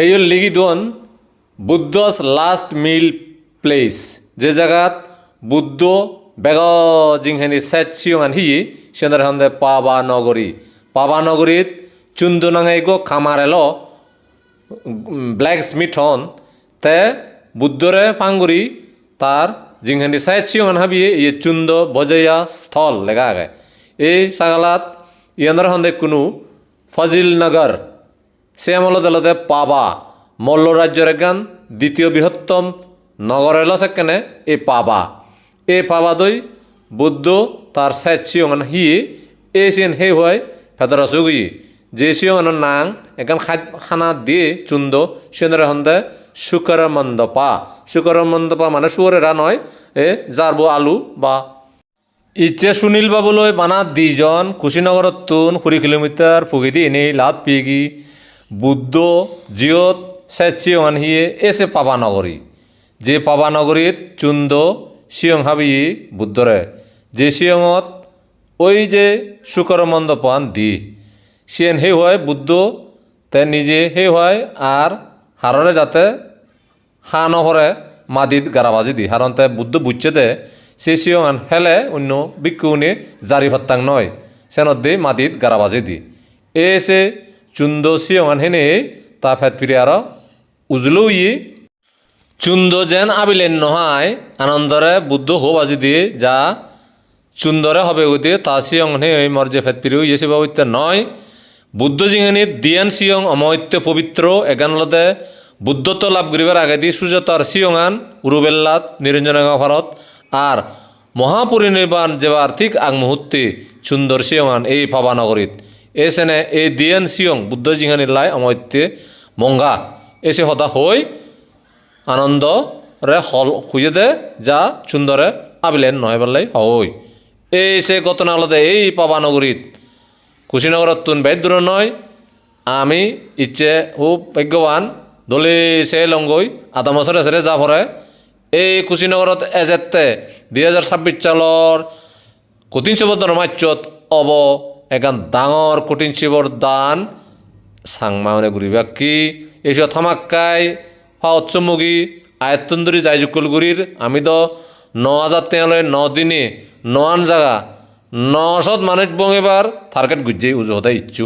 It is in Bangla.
এই হল লিগিদন, বুদ্ধস লাস্ট মিল প্লেস। যে জায়গাত বুদ্ধ বেগ জিংহেনি সেট সিয়ঙান হি, সেন্দার হন্দে পাবা নগরী। পাবা নগরীত চুন্দু নাঙাই গো খামার এলো ব্ল্যাক স্মিথ হন। তে বুদ্ধরে পাঙ্গুরি তার জিংহানি সাইড সিয়ঙান হাবি ইয়ে চুন্দ বজয়া স্থল লেগা আগে। এই সাগালাত ইয়ান্দার হন্দে কোনো ফজিল নগর সে আমল দলতে পাবা, মল্ল রাজ্যের গান দ্বিতীয় বৃহত্তম নগর এলো সেখানে এই পাবা। এই পাবা দই বুদ্ধ তার সাইড সিয়ঙান হি এ সিন হে হয় ফেদর সুগি যে সিয়ঙান নাং এখান খানা দিয়ে চুন্দ সিন্দর হন্দে শুকর মন্দপা শুকর মন্দপা মানে শুয়ারেরা নয় এ জারবো আলু বা ইচ্ছে সুনীল বাবুলৈ বানা দুইজন কুশীনগৰত তোন, কুড়ি কিলোমিটার ফুগিদি এনেই লাত পিগি। বুদ্ধ, জিয়ত স্বেচ্ছিয়ং হিয়ে এসে পাবা নগরী যে পাবা নগরীত চুন্দ, সিয়ং হাবি বুদ্ধরে। যে সিয়ঙত ওই যে শুকর মন্দপান দি। সিয়েন সেই হয় বুদ্ধ, তে নিজে সেই হয় আর হাররে যাতে হা নহরে মাদিত গারাবাজি দি। হারণ তে বুদ্ধ বুঝছে দে, সে সিয়ঙান হেলে অন্য বিক্ষুনি জারি ভাত্তাং নয়। সেনত দি মাদিত গারাবাজি দি। এ সে চুন্দ সিয়ঙান হেনে তা ফিরে আর উজলো ই চুন্দ যেন আবিলেন নহায়, আনন্দরে বুদ্ধ হো বাজি দিয়ে যা চুন্দরে হবে উদে, তা সিয়ং নে ওই মর্যে ফেত ফিরে ইয়েছে বাবুত্য নয়। বুদ্ধ জিঙানিত দিয়ান সিয়ং অমৈত্য পবিত্র এগানলতে বুদ্ধত্ব লাভ করিবার আগে দি সুজাতার সিয়ঙান উরুবেল্লাত নিরঞ্জনগা ভারত আর মহাপরিনির্বাণ যেবার ঠিক আগ মুহূর্তে সুন্দর সিয়ঙান এই পাবানগরীত এসেনে এই দিয়ান সিয়ং বুদ্ধ জিঙানির লাই অমৈত্যে মঙ্গা। এসে হতা হই আনন্দ রে হল খুঁজে দে যা সুন্দরে আবিলেন নয় বললেই হই। এই সে ঘটনা আলাদা এই পাবানগরীত কুশীনগরত তুন বেদ দূর নয়। আমি ইচ্ছে খুব ভাগ্যবান দলি সে লঙ্গই আধা বছরে সেরে যা ভরে এই কুশীনগরত এজেতে দুই হাজার ছাব্বিছ চালৰ কঠিন শিৱৰ মাৰ্চত অব এগান ডাঙর কঠিন শিবর দান। সাংমাউনে ঘুরিবা কি? এসব থামাক্কায়। ফাওত চমুগি। আয়ত্তন্দরি যাইজুকুল গুড়ির আমি তো ন হাজার তেয়ালে ন দিনে নয়ান জাগা নশত মানুষ বং এবার। থার্কেট গুজে উজু হতে ইচ্ছু।